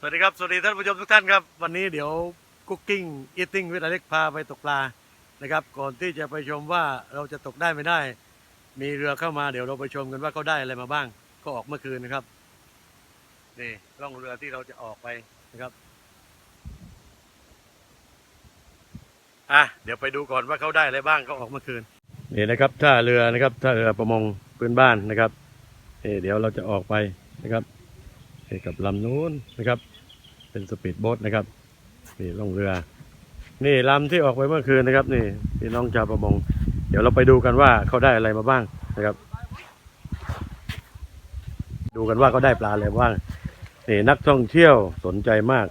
สวัสดีครับ สวัสดีท่านผู้ชมทุกท่านครับ วันนี้เดี๋ยวกุ๊กกิ้งอีติ้งวิทอเล็กพาไปตกปลานะครับ ก่อนที่จะไปชมว่าเราจะตกได้ไม่ได้ มีเรือเข้ามาเดี๋ยวเราไปชมกันว่าเขาได้อะไรมาบ้าง ก็ออกเมื่อคืนนะครับนี่ล่องเรือที่เราจะออกไปนะครับอะเดี๋ยวไปดูก่อนว่าเขาได้อะไรบ้างเขาออกเมื่อคืนนี่นะครับท่าเรือนะครับท่าเรือประมงพื้นบ้านนะครับนี่เดี๋ยวเราจะออกไปนะครับ นี่กับลำนู้นนะครับ เป็นสปีดโบ๊ทนะครับนี่ล่องเรือ นี่ลำที่ออกไปเมื่อคืนนะครับ นี่พี่น้องชาวประมง เดี๋ยวเราไปดูกันว่าเขาได้อะไรมาบ้างนะครับ ดูกันว่าเขาได้ปลาอะไรบ้างนี่นักท่องเที่ยวสนใจมาก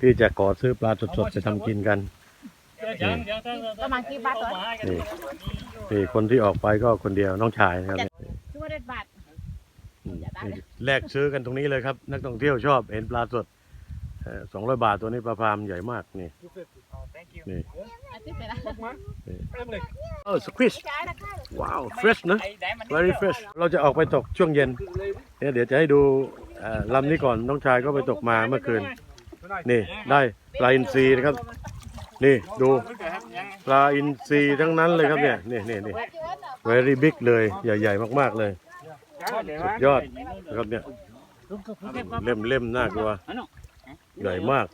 ที่จะขอซื้อปลาสดๆไปทำกินกันประมาณกี่บาทเหรอนี่นี่คนที่ออกไปก็คนเดียวน้องชายนะครับนี่ ชั่วเด็ดบาท อืมนี่ แลกซื้อกันตรงนี้เลยครับ นักท่องเที่ยวชอบเห็นปลาสดสองร้อยบาทตัวนี้ปลาพามใหญ่มากนี่นี่อาทิตย์ไปละเออสควิชว้าว fresh นะ very fresh เราจะออกไปตกช่วงเย็นเนี่ยเดี๋ยวจะให้ดูเอ่อลำนี้ก่อนน้องชายก็ไปตกมาเมื่อคืน นี่ได้ปลาอินทรีนะครับ นี่ดูปลาอินทรีทั้งนั้นเลยครับเนี่ยนี่นี่นี่ very big เลยใหญ่ ๆ มากๆเลยสุด ยอดนะครับเนี่ยเล่มเล่มๆน่ากลัวใหญ่มาก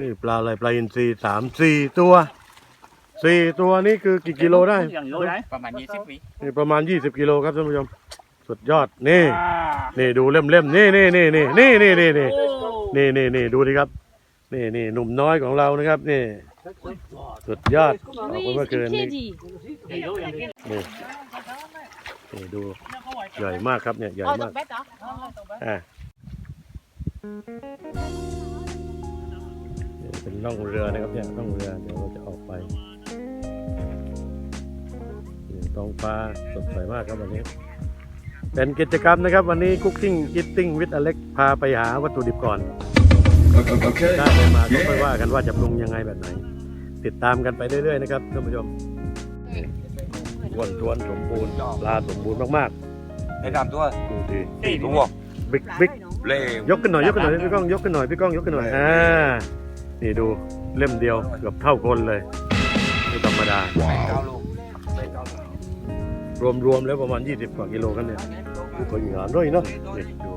นี่ปลาอะไรปลาอินทรีสามสี่ตัวสี่ตัวนี่คือกี่กิโลได้ประมาณยี่สิบวินี่ประมาณ20กิโลครับท่านผู้ชมสุดยอดนี่นี่ดูเล่มเล่มๆนี่นี่นี่นี่นี่นี่นี่นี่นี่นี่นี่ดูดิครับ นี่นี่หนุ่มน้อยของเรานะครับนี่สุดยอดออกมาเมื่อคืนนี้ นี่นี่ดูใหญ่มากครับเนี่ยใหญ่เอาตมากกเบ็ดเหรออ่านี่เป็นล่องเรือนะครับเนี่ยล่องเรือเดี๋ยวเราจะออกไปนี่ท้องฟ้าสดใสมากครับวันนี้ เป็นกิจกรรมนะครับ วันนี้คุกกิ้งกิตติ้งวิทอเล็กพาไปหาวัตถุดิบก่อน Okay. ได้อะไรมาก็ค่อยว่ากันว่าจะปรุงยังไงแบบไหน ติดตามกันไปเรื่อยๆนะครับท่านผู้ชม อ้วนท้วนสมบูรณ์ปลาสมบูรณ์มากไอ้ดำตัวๆดูดิสี่ตัวบิ๊กบิ๊กเล่ยกขึ้นหน่อยยกขึ้นหน่อยพี่ก้องยกขึ้นหน่อยพี่ก้องยกขึ้นหน่อยอ่านี่ดูเล่มเดียวเกือบเท่าคนเลยไม่ธรรมดาเก้าลูกรวมๆแล้วประมาณ 20 กว่ากิโลครับเนี่ยดูก็อยู่งานด้วยเนาะนี่ดู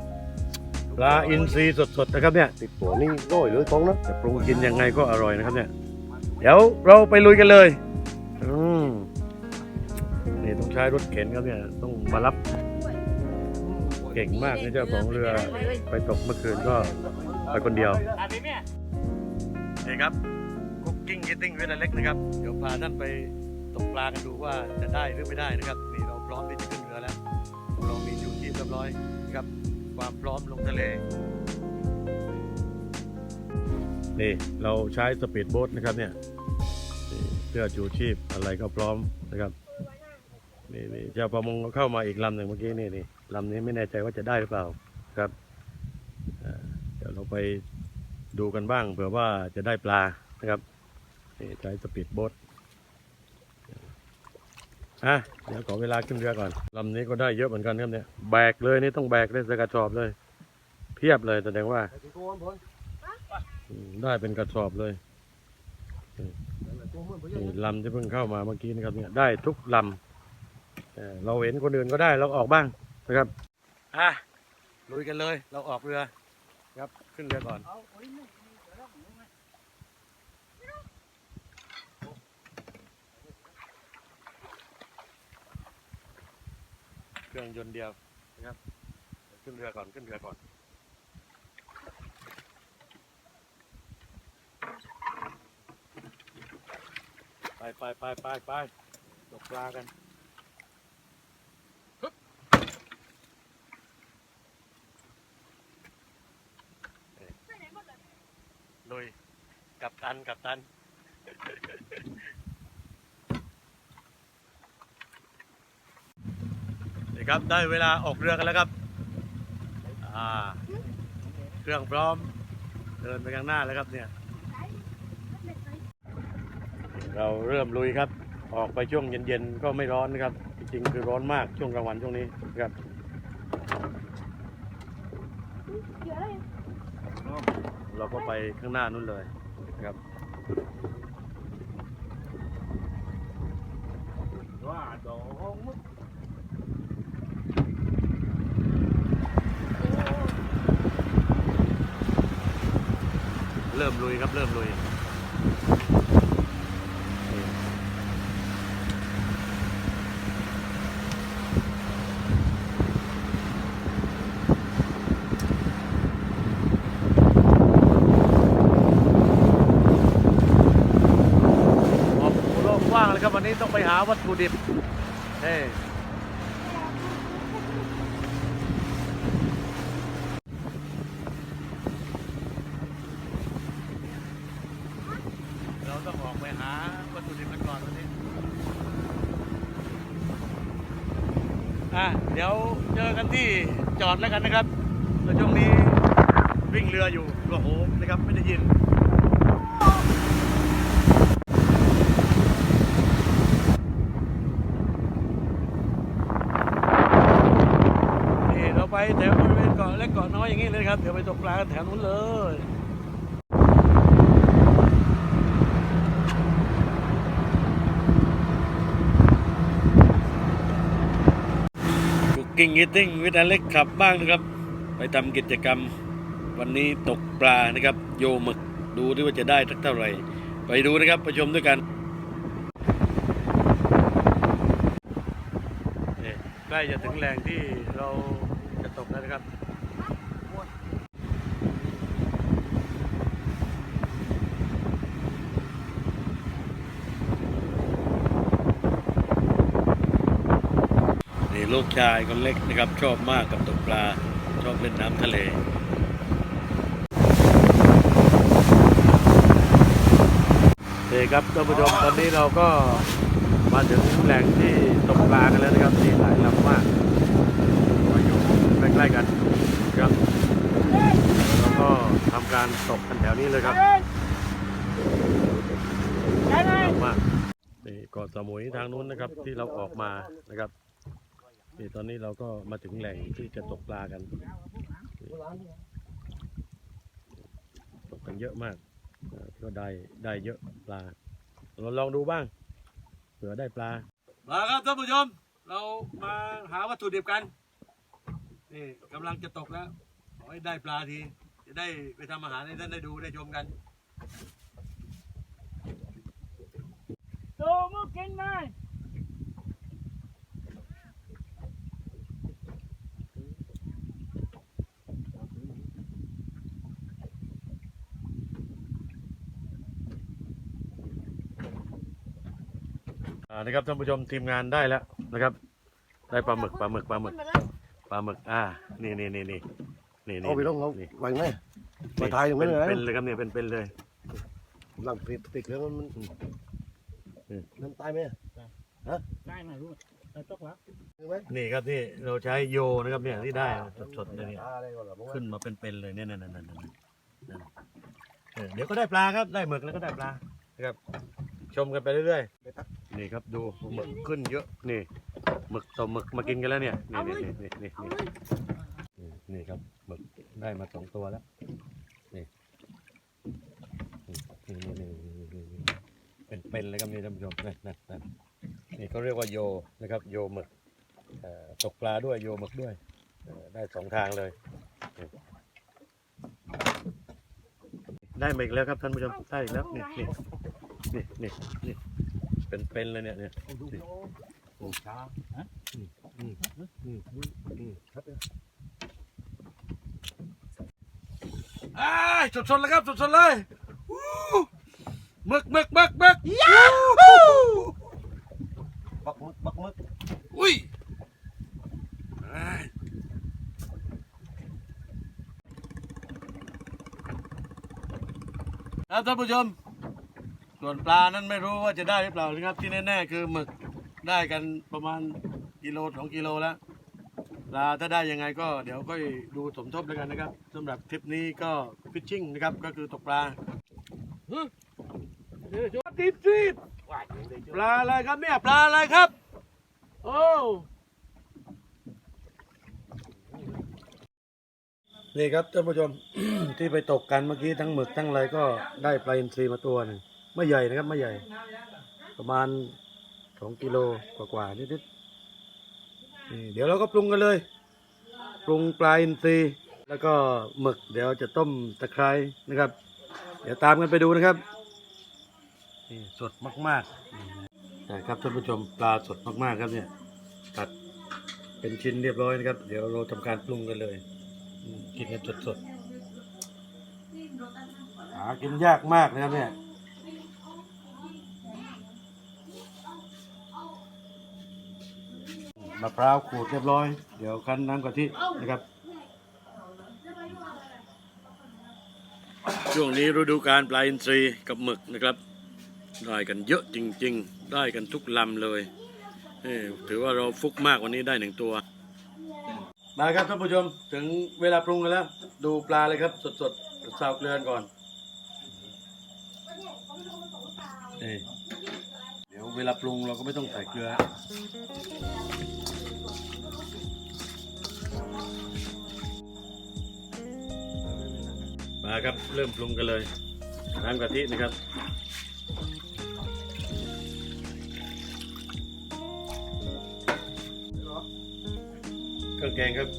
ปลาอินทรีสดๆนะครับเนี่ยติดหัวนี่โรยหรือฟองนะจะปรุงกินยังไงก็อร่อยนะครับเนี่ย เดี๋ยวเราไปลุยกันเลยอืมนี่ต้อง ใช้รถเข็นครับเนี่ยต้องมารับเก่งมากนะเจ้าของเรือไปตกเมื่อคืนก็ไปคนเดียวนี่ครับคุกกิ้งกิตติ้งเวลาเล็กนะครับ เดี๋ยวพาท่านไปตกปลากันดูว่าจะได้หรือไม่ได้นะครับ นี่เราพร้อมที่จะขึ้นเรือแล้วเรามีชูชีพเรียบร้อยนะครับ ความพร้อมลงทะเลนี่เราใช้สปีดโบ๊ทนะครับเนี่ยนี่เสื้อชูชีพอะไรก็พร้อมนะครับ นี่นี่เจ้าประมงก็เข้ามาอีกลำหนึ่งเมื่อกี้นี่นี่ลำนี้ไม่แน่ใจว่าจะได้หรือเปล่าครับอ่าเดี๋ยวเราไปดูกันบ้างเผื่อว่าจะได้ปลานะครับนี่ใช้สปีดโบ๊ทอะเดี๋ยวขอเวลาขึ้นเรือก่อนลำนี้ก็ได้เยอะเหมือนกันครับเนี่ยแบกเลยนี่ต้องแบกเลยใส่กระสอบเลย เพียบเลยแสดงว่าอืมได้เป็นกระสอบเลยนี่นี่ลำที่เพิ่งเข้ามาเมื่อกี้นะครับเนี่ยได้ทุกลำ เราเห็นคนอื่นก็ได้เราออกบ้างนะครับอะลุยกันเลย เราออกเรือครับขึ้นเรือก่อนเครื่องยนต์เดียวนะครับ ขึ้นเรือก่อนขึ้นเรือก่อนไปไปไปไปไปตกปลากันฮึบเอ้ยลุย กับตันกับตัน นี่ครับได้เวลาออกเรือกันแล้วครับ อ่า เครื่องพร้อม เดินไปข้างหน้าแล้วครับเนี่ย เราเริ่มลุยครับ ออกไปช่วงเย็นๆ ก็ไม่ร้อนนะครับ จริงๆ คือร้อนมากช่วงกลางวันช่วงนี้นะครับเราก็ไปข้างหน้านู้นเลยนะครับ ว่าดองเริ่มลุยครับ เริ่มลุย ออกสู่โลกกว้างเลยครับวั นี้ต้องไปหาวัตถุดิบเฮ้เราต้องออกไปหาวัตถุดิบกันก่อนวันนี้ อะ เดี๋ยวเจอกันที่จอดแล้วกันนะครับแล้วช่วงนี้วิ่งเรืออยู่โอ้โหนะครับ ไม่ได้ยินเราไปแถวบริเวณเกาะเล็กเกาะน้อยอย่างนี้เลยครับ เดี๋ยวไปตกปลากันแถวนู้นเลยคุกกิ้งอีติ้งวิทาเล็กขับบ้างนะครับ ไปทำกิจกรรมวันนี้ตกปลานะครับ โยหมึกดูดิว่าจะได้สักเท่าไหร่ ไปดูนะครับไปชมด้วยกันนี่ใกล้จะถึงแหล่งที่เราจะตกแล้วนะครับ ลูกชายคนเล็กนะครับชอบมากกับตกปลา ชอบเล่นน้ำทะเลโอเคครับท่านผู้ชมตอนนี้เราก็มาถึงแหล่งที่ตกปลากันแล้วนะครับที่หลายลำมากมาอยู่ใกล้ๆกันครับแล้วก็ทำการตกกันแถวนี้เลยครับมากนี่เกาะสมุยทางนู้นนะครับที่เราออกมานะครับ นี่ตอนนี้เราก็มาถึงแหล่งที่จะตกปลากัน ตกกันเยอะมากเอ่อก็ได้ได้เยอะปลาเราลองดูบ้างเผื่อได้ปลามาครับท่านผู้ชมเรามาหาวัตถุดิบกันนี่กำลังจะตกแล้วขอให้ได้ปลาทีจะได้ไปทำอาหารให้ท่านได้ดูได้ชมกันโตมุกกินไหม นะครับท่านผู้ชมทีมงานได้แล้วนะครับ ได้ปลาหมึกปลาหมึกปลาหมึกปลาหมึกอ่านี่นี่นี่นี่นี่นี่เอาไปลงเอานี่ไหวไหมมาถ่ายอย่างเป็นั้นนเลยเป็นเลยครับเนี่ยเป็นเป็นเลยหลังติดติดแล้วมันอืมมันตายไหมได้ไหมรู้แต่ตกแล้วใช่ไหมนี่ครับที่เราใช้โยนะครับเนี่ยที่ได้สดๆเลยเนี่ยตาอะไรก่อนล่ะมึงขึ้นมาเป็นๆเลยเนี่ยนั่นนั่นนั่นนั่นนั่นเออเดี๋ยวก็ได้ปลาครับได้หมึกแล้วก็ได้ปลานะครับ ชมกันไปเรื่อยๆ นี่ครับดูหมึกขึ้นเยอะนี่หมึกต่อหมึกมากินกันแล้วเนี่ยนี่นี่นี่นี่นี่นี่นี่ครับหมึกได้มาสองตัวแล้วนี่นี่นี่นี่นี่นี่เป็นเป็นเลยครับนี่ท่านผู้ชมนั่นนั่นนั่นนี่เขาเรียกว่าโยนะครับ โยหมึกตกปลาด้วยโยหมึกด้วยได้สองทางเลย ได้มาอีกแล้วครับท่านผู้ชมได้อีกแล้วนี่นี่นี่นี่นี่ เป็นเป็นเลยเนี่ยเนี่ยนี่โอ้ช้าอืมอืมอืมอืมครับอ้ายสดๆเลยครับสดๆเลยวู้หมึกหมึกหมึกหมึกยาฮูบักมึกบักมึกอุ้ยอ้ายครับท่านผู้ชม ส่วนปลานั้นไม่รู้ว่าจะได้หรือเปล่านะครับ ที่แน่ๆคือหมึกได้กันประมาณกิโลสองกิโลแล้วปลาถ้าได้ยังไงก็เดี๋ยวก็ดูสมทบแล้วกันนะครับสำหรับทริปนี้ก็ฟิชชิ่งนะครับก็คือตกปลาฮึเดี๋ยวชมติดติดปลาอะไรครับเนี่ยปลาอะไรครับ โอ้นี่ครับท่านผู้ชมที่ไปตกกันเมื่อกี้ทั้งหมึกทั้งอะไรก็ได้ปลาอินทรีมาตัวหนึ่ง ไม่ใหญ่นะครับไม่ใหญ่ ประมาณสองกิโลกว่าๆนิดๆนี่เดี๋ยวเราก็ปรุงกันเลย ปรุงปลาอินทรีแล้วก็หมึก เดี๋ยวจะต้มตะไคร้นะครับ เดี๋ยวตามกันไปดูนะครับนี่สดมากๆนี่นะครับท่านผู้ชมปลาสดมากๆครับเนี่ยตัดเป็นชิ้นเรียบร้อยนะครับ เดี๋ยวเราทำการปรุงกันเลย กินกันสดๆหากินยากมากนะครับเนี่ย มะพร้าวขูดเรียบร้อย เดี๋ยวคั้นน้ำกะทินะครับ ช่วงนี้ฤดูการปลาอินทรีกับหมึกนะครับ ได้กันเยอะจริง ๆ ได้กันทุกลำเลยเอ้ถือว่าเราฟุกมากวันนี้ได้หนึ่งตัว มาครับท่านผู้ชมถึงเวลาปรุงกันแล้ว ดูปลาเลยครับ สดๆซาวเกลือก่อนเอ้เดี๋ยวเวลาปรุงเราก็ไม่ต้องใส่เกลือ มาครับเริ่มปรุงกันเลย น้ำกะทินะครับเครื่องแกงครับ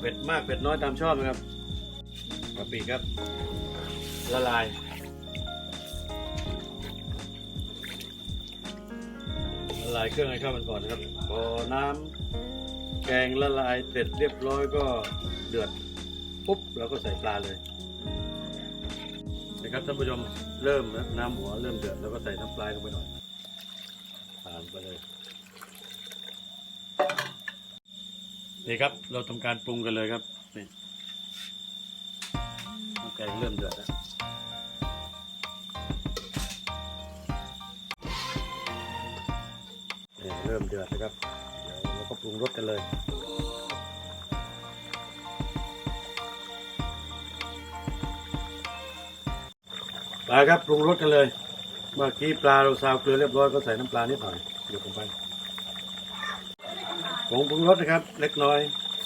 เผ็ดมากเผ็ดน้อยตามชอบนะครับกะปิครับ ละลายละลายเครื่องให้เข้ากันก่อนนะครับพอน้ำแกงละลายเสร็จเรียบร้อยก็เดือด ปุ๊บเราก็ใส่ปลาเลยนะครับท่านผู้ชมเริ่มนะน้ำหัวเริ่มเดือดแล้วก็ใส่น้ำปลาลงไปหน่อยตามไปเลยนี่ครับเราทำการปรุงกันเลยครับนี่น้ำแกงเริ่มเดือดแล้วนี่เริ่มเดือดนะครับเดี๋ยวเราก็ปรุงรสกันเลย ปลาครับปรุงรสกันเลย เมื่อกี้ปลาเราซาวเกลือเรียบร้อยก็ใส่น้ำปลานิดหน่อยเดี๋ยวผมไปผงปรุงรสนะครับ เล็กน้อย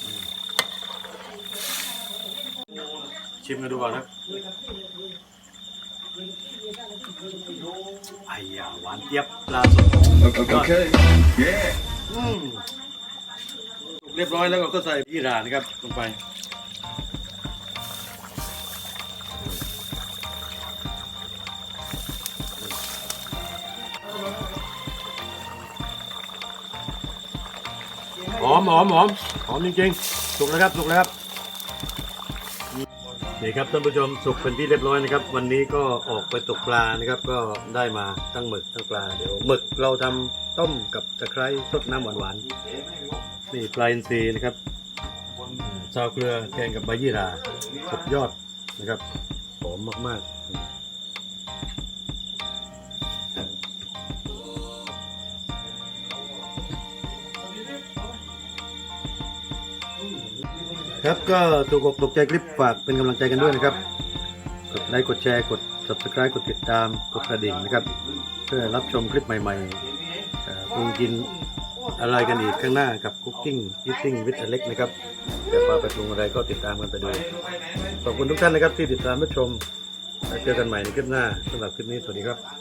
อืมชิมกันดูก่อนนะไอ้ยาหวานเจี๊ยบปลาสด Okay. Yeah. อืมสุกเรียบร้อยแล้วเราก็ใส่ยี่หร่านะครับลงไป อมหอมหอมหอมจริงๆ สุกแล้วครับ สุกแล้วครับนี่ครับท่านผู้ชมสุกเป็นที่เรียบร้อยนะครับ วันนี้ก็ออกไปตกปลานะครับ ก็ได้มาทั้งหมึกทั้งปลาเดี๋ยวหมึกเราทำต้มกับตะไคร้สดน้ำหวานๆนี่ปลาอินทรีนะครับซาวเกลือแกงกับใบยี่หร่าสุดยอดนะครับหอมมากๆ ครับก็ถูกอกถูกใจคลิปฝากเป็นกำลังใจกันด้วยนะครับ กดไลค์กดแชร์กด subscribe กดติดตามกดกระดิ่งนะครับ เพื่อรับชมคลิปใหม่ๆเอ่อปรุงกินอะไรกันอีกข้างหน้ากับ Cooking Eating with Alex นะครับจะพาไปปรุงอะไรก็ติดตามกันไปดูขอบคุณทุกท่านนะครับที่ติดตามรับชมเจอกันใหม่ในคลิปหน้าสำหรับคลิปนี้สวัสดีครับ